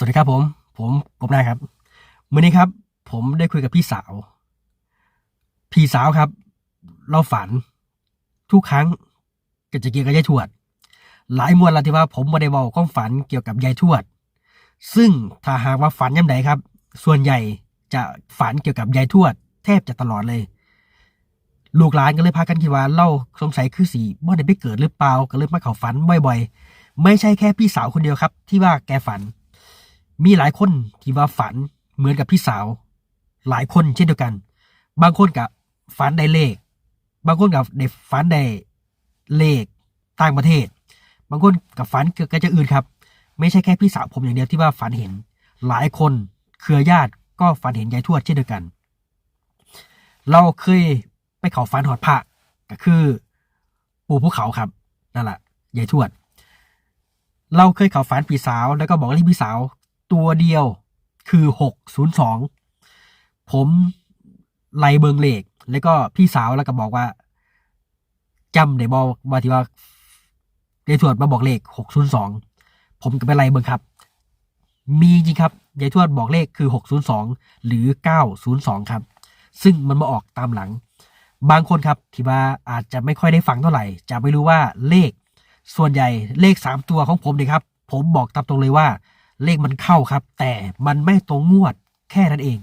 วัสดีครับผม ผมกบนายครับมื่อนี้ครับ ผมได้คุยกับพี่สาว พี่สาวครับ เราฝัน ทุกครั้งก็จะเกี่ยวกับยายทวด หลายมวลล้วที่ว่าผมม่ได้บอกความฝันเกี่ยวกับยายทวด ซึ่งถ้าหากว่าฝันย่ำใดครับ ส่วนใหญ่จะฝันเกี่ยวกับยายทวด แทบจะตลอดเลย ลูกหลานก็เลยพากันคิดว่าเล่าสงสัยคือสีบ่ได้ไปเกิดหรือเปล่าก็เลยมาเข้าฝันบ่อย ๆ ไม่ใช่แค่พี่สาวคนเดียวครับ ที่ว่าแกฝัน มีหลายคนที่ว่าฝันเหมือนกับพี่สาว หลายคนเช่นเดียวกัน บางคนกับฝันได้เลข บางคนกับได้ฝันได้เลขต่างประเทศ บางคนกับฝันเกี่ยวกับจะอื่นครับ ไม่ใช่แค่พี่สาวผมอย่างเดียวที่ว่าฝันเห็น หลายคนเครือญาติก็ฝันเห็นยายทวดเช่นเดียวกัน เราเคยไปเขาฝันหอดพระก็คือปู่ภูเขาครับนั่นแหละยายทวด เราเคยเขาฝันพี่สาวแล้วก็บอกเลขพี่สาว ตัวเดียวคือหกศูนย์สองผมไล่เบิงเลขแล้วก็พี่สาวแล้วก็บอกว่าจำได้บอกว่าที่ว่าายทวดมาบอกเลขหกศูนย์สองผมก็ไปไล่เบิงครับ มีจริงครับยายทวดบอกเลขคือหกศูนย์สองหรือเก้าศูนย์สองครับ ซึ่งมันมาออกตามหลัง บางคนครับที่ว่าอาจจะไม่ค่อยได้ฟังเท่าไหร่ จะไม่รู้ว่าเลข ส่วนใหญ่เลขสามตัวของผมเนี่ยครับ ผมบอกตามตรงเลยว่า เลขมันเข้าครับ แต่มันไม่ตรงงวดแค่นั้นเอง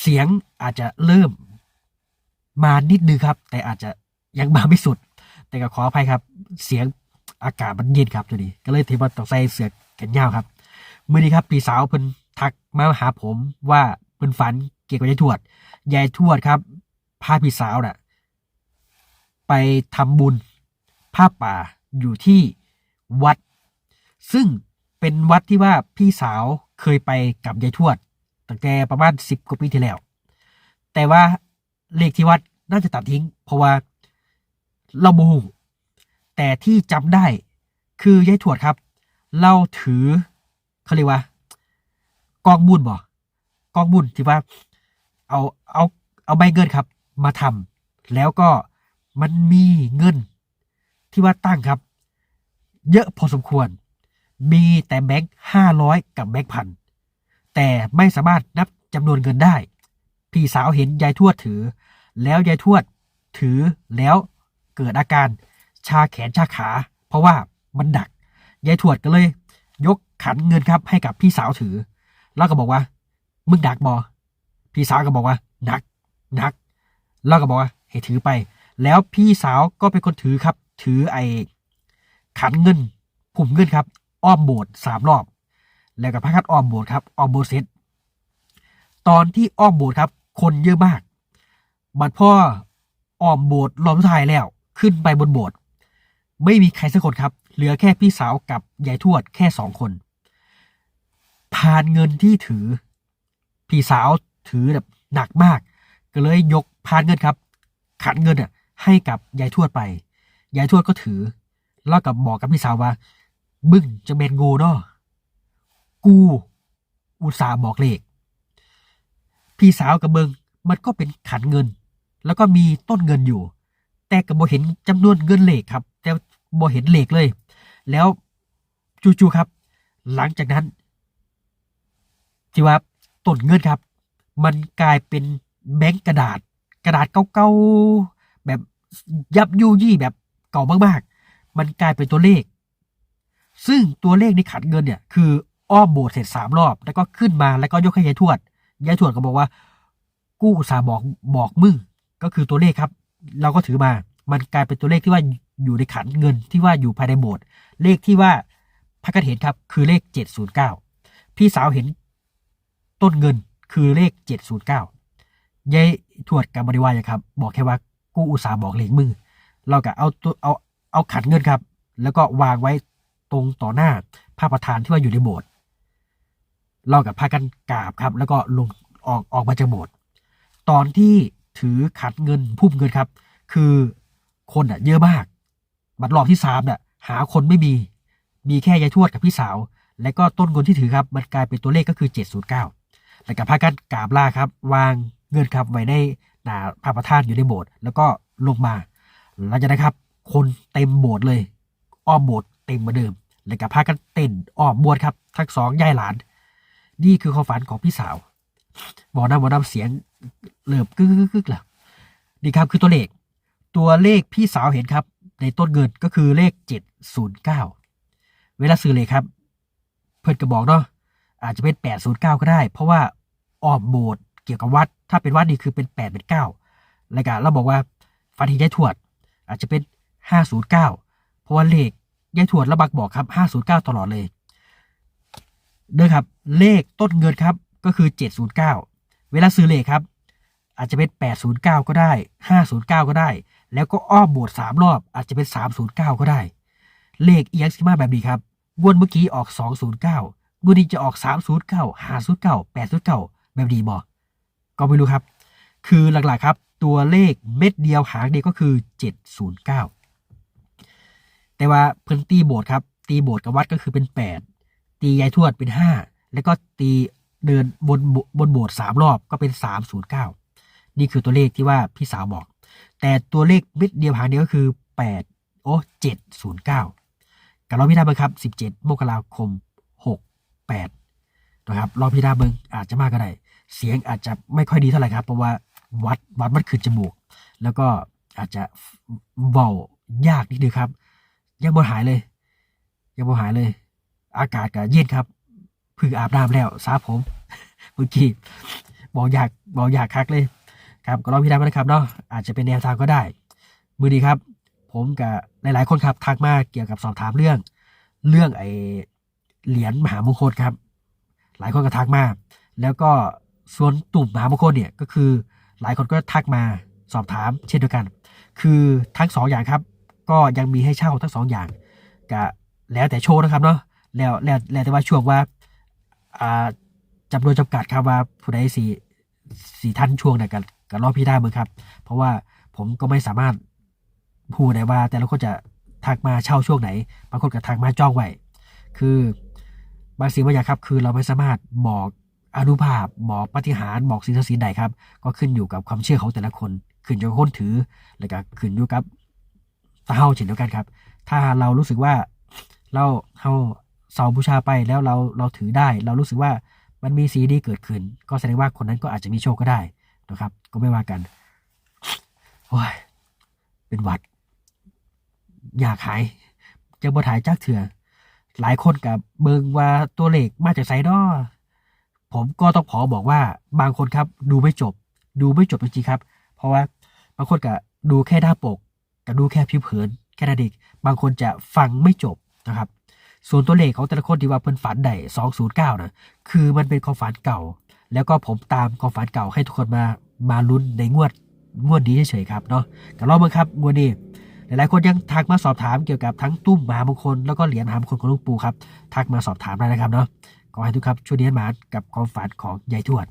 เสียงอาจจะเริ่มมานิดนึงครับ แต่อาจจะยังมาไม่สุด แต่ก็ขออภัยครับ เสียงอากาศมันเย็นครับตัวนี้ ก็เลยถือว่าต้องใส่เสื้อแขนยาวครับเมื่อนี้ครับพี่สาวเพิ่นทักมาหาผมว่าเพิ่นฝันเกี่ยวกับยายทวดยายทวดครับพาพี่สาวน่ะ ไปทำบุญผ้าป่าอยู่ที่วัด ซึ่ง เป็นวัดที่ว่าพี่สาวเคยไปกับยายทวดตั้งแต่ประมาณสิบกว่าปีที่แล้ว แต่ว่าเลขที่วัดน่าจะตัดทิ้ง เพราะว่าเราโมโหแต่ที่จำได้คือยายทวดครับเราถือเขาเรียกว่า กองบุญบ่กองบุญที่ว่า เอาเอาเอาใบเงินครับ มาทำแล้วก็มันมีเงินที่ว่าตั้งครับ เยอะพอสมควร มีแต่แบงค์ห้าร้อยกับแบงค์พันแต่ไม่สามารถนับจำนวนเงินได้ พี่สาวเห็นยายทวดถือ แล้วยายทวดถือแล้วเกิดอาการชาแขนชาขา เพราะว่ามันดักยายทวดก็เลย ยกขันเงินครับให้กับพี่สาวถือ แล้วก็บอกว่า มึงดักบอพี่สาวก็บอกว่าดักดัก แล้วก็บอกว่าให้ถือไป แล้วพี่สาวก็เป็นคนถือครับ ถือไอ้ขันเงินผุ่มเงินครับ อ้อมโบสถ์สามรอบ แล้วก็พักคัดอ้อมโบสถ์ครับอ้อมโบสถ์เสร็จตอนที่อ้อมโบสถ์ครับ คนเยอะมาก บัดพ่ออ้อมโบสถ์รอบสุดท้ายแล้ว ขึ้นไปบนโบสถ์ไม่มีใครสักคนครับ เหลือแค่พี่สาวกับยายทวดแค่สองคนพานเงินที่ถือ พี่สาวถือแบบหนักมาก ก็เลยยกพานเงินครับ ขันเงินอะให้กับยายทวดไปยายทวดก็ถือ แล้วกับบอกกับพี่สาวว่า มึงจะเป็นงูเนาะกู อุตส่าห์บอกเลข พี่สาวกับเบิงมันก็เป็นขันเงิน แล้วก็มีต้นเงินอยู่ แต่กับโบเห็นจำนวนเงินเลขครับ แต่โบเห็นเลขเลย แล้วจู่ๆครับ หลังจากนั้นที่ว่าต้นเงินครับ มันกลายเป็นแบงก์กระดาษ กระดาษเก่าๆแบบยับยุยี่แบบเก่ามากๆ มันกลายเป็นตัวเลข ซึ่งตัวเลขในขันเงินเนี่ยคืออ้อมโบสถ์เสร็จสามรอบ แล้วก็ขึ้นมาแล้วก็ยกให้ยายทวดยายทวดก็บอกว่า กู้อุตสาห์บอกบอกมึงก็คือตัวเลขครับ เราก็ถือมา มันกลายเป็นตัวเลขที่ว่าอยู่ในขันเงินที่ว่าอยู่ภายในโบสถ์เลขที่ว่าพระกันเห็นครับคือเลขเจ็ดศูนย์เก้าพี่สาวเห็นต้นเงินคือเลขเจ็ดศูนย์เก้ายายทวดกับบริวารครับ บอกแค่ว่ากู้อุตสาห์บอกเลขมือ เราก็เอาตัวเอาเอาขันเงินครับ แล้วก็วางไว้ ตรงต่อหน้าพระประธานที่ว่าอยู่ในโบสถ์เรากับพากันกราบครับ แล้วก็ลงออกออกมาจากโบสถ์ตอนที่ถือขันเงินพุ่มเงินครับ คือคนอะ เยอะมาก บัดรอบที่สามเนี่ยหาคนไม่มี มีแค่ยายทวดกับพี่สาว และก็ต้นเงินที่ถือครับ มันกลายเป็นตัวเลขก็คือเจ็ดศูนย์เก้าแล้วกับพากันกราบลาครับ วางเงินครับไว้ในหน้าพระประธานอยู่ในโบสถ์แล้วก็ลงมาหลังจากนั้นครับ คนเต็มโบสถ์เลย อ้อมโบสถ์เต็มเหมือนเดิม แล้วก็พากันเต้นออมบวชครับ ทั้งสองยายหลาน นี่คือความฝันของพี่สาวบอกนำบอกนำเสียงเหลือบกึกกึกกึกล่ะนี่ครับคือตัวเลข ตัวเลขพี่สาวเห็นครับ ในต้นเงินก็คือเลขเจ็ดศูนย์เก้าเวลาซื้อเลยครับ เพื่อนก็บอกเนาะอาจจะเป็นแปดศูนย์เก้าก็ได้ เพราะว่าออมโบสถ์เกี่ยวกับวัด ถ้าเป็นวัดนี่คือเป็นแปดเป็นเก้าแล้วก็เราบอกว่าฟันที่ยายทวด อาจจะเป็นห้าศูนย์เก้าเพราะว่าเลข ยายทวดระบักบอกครับห้าศูนย์เก้าตลอดเลยเด้อครับเลขต้นเงินครับก็คือ 709 เวลาซื้อเลขครับ อาจจะเป็น 809 ก็ได้ 509 ก็ได้ แล้วก็อ้อมบสถ์3รอบ อาจจะเป็น 309 ก็ได้ เลขเอียงซิมาแบบนี้ครับงวดเมื่อกี้ออก 209งวดนี้จะออก 309 509 809 แบบนี้บอก็ไม่รู้ครับ คือหลักๆครับ ตัวเลขเม็ดเดียวหางเดียวก็คือ 709 แต่ว่าเพิ่นตีโบสถ์ครับ ตีโบสถ์กับวัดก็คือเป็น8ตียายทวดเป็นห้าแล้วก็ตีเดินบนบนโบสถ์สามรอบก็เป็นสามศูนย์เก้านี่คือตัวเลขที่ว่าพี่สาวบอก แต่ตัวเลขเม็ดเดียวหางเดียวก็คือแปดโอ้เจ็ดศูนย์เก้ากับรอบพิธาเบิงครับสิบเจ็ดมกราคมหกแปดนะครับรอบพิธาเบิงอาจจะมากก็ได้ เสียงอาจจะไม่ค่อยดีเท่าไหร่ครับ เพราะว่าวัดวัดมันขึ้นจมูก แล้วก็อาจจะเบายากนิดนึงครับ ยังบ่หายเลยยังบ่หายเลย อากาศก็เย็นครับเพึ่งอาบน้ำแล้วสาผมเมื่อกี้บอกอยากบอกอยากคักเลย ครับก็ลองพี่ดำกันนะครับเนาะอาจจะเป็นแนวทางก็ได้ มือดีครับ ผมกับหลาย ๆ คนครับทักมาเกี่ยวกับสอบถามเรื่อง เรื่องไอเหรียญมหามงคลครับ หลายคนก็ทักมา แล้วก็ส่วนตุ่มมหามงคลเนี่ยก็คือ หลายคนก็ทักมาสอบถามเช่นเดียวกัน คือทั้งสองอย่างครับ ก็ยังมีให้เช่าทั้งสองอย่างก็แล้วแต่โชว์นะครับเนาะแล้วแล้วแล้วแต่ว่าช่วงว่าอ่าจำนวนจำกัดครับว่าผู้ใดสี่สี่ท่านช่วงไหนกันกันรอบพี่ได้เบิ่งครับ เพราะว่าผมก็ไม่สามารถพูดได้ว่า แต่ละคนจะทักมาเช่าช่วงไหนบางคนก็ทักมาจ้องไว้คือบางสิ่งบางอย่างครับ คือเราไม่สามารถบอกอนุภาพบอกปฏิหารบอกสิ่งศักดิ์สิทธิ์ใดครับ ก็ขึ้นอยู่กับความเชื่อของแต่ละคน ขึ้นอยู่กับคนถือ แล้วก็ขึ้นอยู่กับ เต้าเช่นเดียวกันครับ ถ้าเรารู้สึกว่าเราเราเสาบูชาไปแล้วเราเราถือได้ เรารู้สึกว่ามันมีสีดีเกิดขึ้น ก็แสดงว่าคนนั้นก็อาจจะมีโชคก็ได้นะครับ ก็ไม่ว่ากันโอ้ยเป็นหวัด อยากหายจะบ่ถ่ายจักเถื่อหลายคนกับเบิงว่าตัวเลขมาจากไซดอผมก็ต้องขอบอกว่าบางคนครับ ดูไม่จบ ดูไม่จบจริงๆครับ เพราะว่าบางคนกับดูแค่หน้าปก กับดูแค่ผิวเผินแค่นั้นเองบางคนจะฟังไม่จบนะครับ ส่วนตัวเลขของแต่ละคนที่ว่าเพิ่นฝันได้209นะคือมันเป็นความฝันเก่า แล้วก็ผมตามความฝันเก่าให้ทุกคนมามาลุ้นในงวดงวดนี้เฉยๆครับเนาะก็ลองมาครับงวดนี้หลายๆคนยังทักมาสอบถามเกี่ยวกับทั้งตุ้มมหามงคลแล้วก็เหรียญมหามงคลของลุงปูครับทักมาสอบถามได้นะครับเนาะขอให้ทุกครับช่วยเนียนหมากับความฝันของยายทวด